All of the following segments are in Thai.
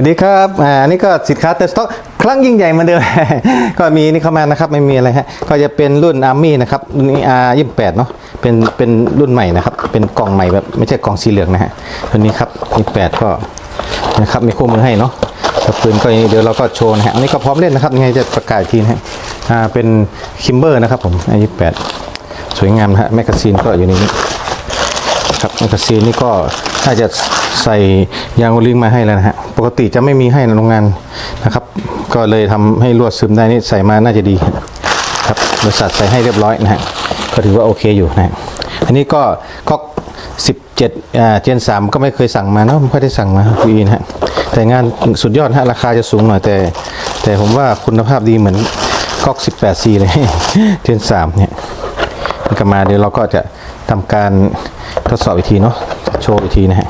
วัสดีครับ อ่า นี่ก็สินค้าเต็มสต็อกครั้งยิ่งใหญ่เหมือนเดิม ก็มีนี่เข้ามานะครับ ไม่มีอะไรฮะ ก็จะเป็นรุ่นอาร์มี่นะครับรุ่นนี้อาร์ยี่สิบแปดเนาะ เป็น เป็นรุ่นใหม่นะครับ เป็นกล่องใหม่แบบไม่ใช่กล่องสีเหลืองนะฮะตัวนี้ครับยี่สิบแปดก็นะครับ มีคู่มือให้เนาะกระปืนก็อเดี๋ยวเราก็โชว์นะฮะ อันนี้ก็พร้อมเล่นนะครับ ยังไงจะประกาศทีนะฮะ อ่า เป็นคิมเบอร์นะครับผมอายี่สิบแปดสวยงามนะฮะ แมกกาซีนก็อยู่ในนี้ ครับแมกกาซีนนี่ก็น่าจะใส่ยางโอลิงมาให้แล้วนะฮะปกติจะไม่มีให้ในโรงงานนะครับ ก็เลยทำให้รวดซึมได้นี่ใส่มาน่าจะดีครับบริษัทใส่ให้เรียบร้อยนะฮะก็ถือว่าโอเคอยู่นะฮะอันนี้ก็ก็17อ่าเจน3ก็ไม่เคยสั่งมาเนาะไม่ค่อยได้สั่งมาวีนะฮะแต่งานสุดยอดฮะราคาจะสูงหน่อยแต่ แต่ผมว่าคุณภาพดีเหมือนก๊อก 18C เลยเจน3เนี่ยกลับมาเดี๋ยวเราก็จะ ทำการทดสอบอีกทีเนาะโชว์อีกทีนะฮะ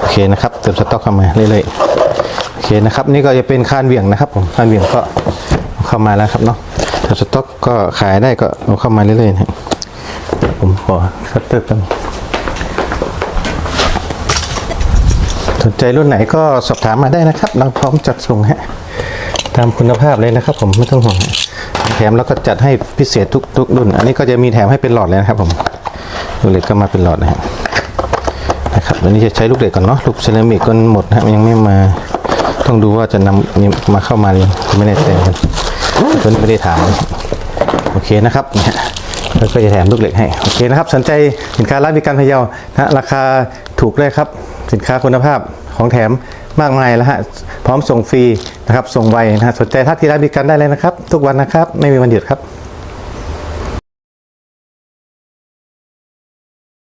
โอเคนะครับเติมสต็อกเข้ามาเรื่อยๆโอเคนะครับ นี่ก็จะเป็นคานเหวี่ยงนะครับผมคานเหวี่ยงก็เข้ามาแล้วครับเนาะเติมสต็อกก็ขายได้ก็เอาเข้ามาเรื่อยๆนะผมขอคัตเตอร์กันสนใจรุ่นไหนก็สอบถามมาได้นะครับ เราพร้อมจัดส่งฮะตามคุณภาพเลยนะครับ ผมไม่ต้องห่วงแถมแล้วก็จัดให้พิเศษทุกทุกรุ่น อันนี้ก็จะมีแถมให้เป็นหลอดเลยนะครับผม ลูกเหล็กก็มาเป็นหลอดนะฮะนะครับวันนี้จะใช้ลูกเหล็กก่อนเนาะลูกเซรามิกก็หมดนะฮะยังไม่มาต้องดูว่าจะนำมาเข้ามาหรือยังไม่แน่ใจเหมือนกันตัวนี้ไม่ได้ถามโอเคนะครับเนี่ยแล้วก็จะแถมลูกเหล็กให้โอเคนะครับ สนใจสินค้าร้านบริการพะเยานะฮะราคาถูกเลยครับ สินค้าคุณภาพของแถมมากมายแล้วฮะพร้อมส่งฟรีนะครับส่งไวนะฮะสนใจทักที่ร้านบริการได้เลยนะครับ ทุกวันนะครับ ไม่มีวันหยุดครับ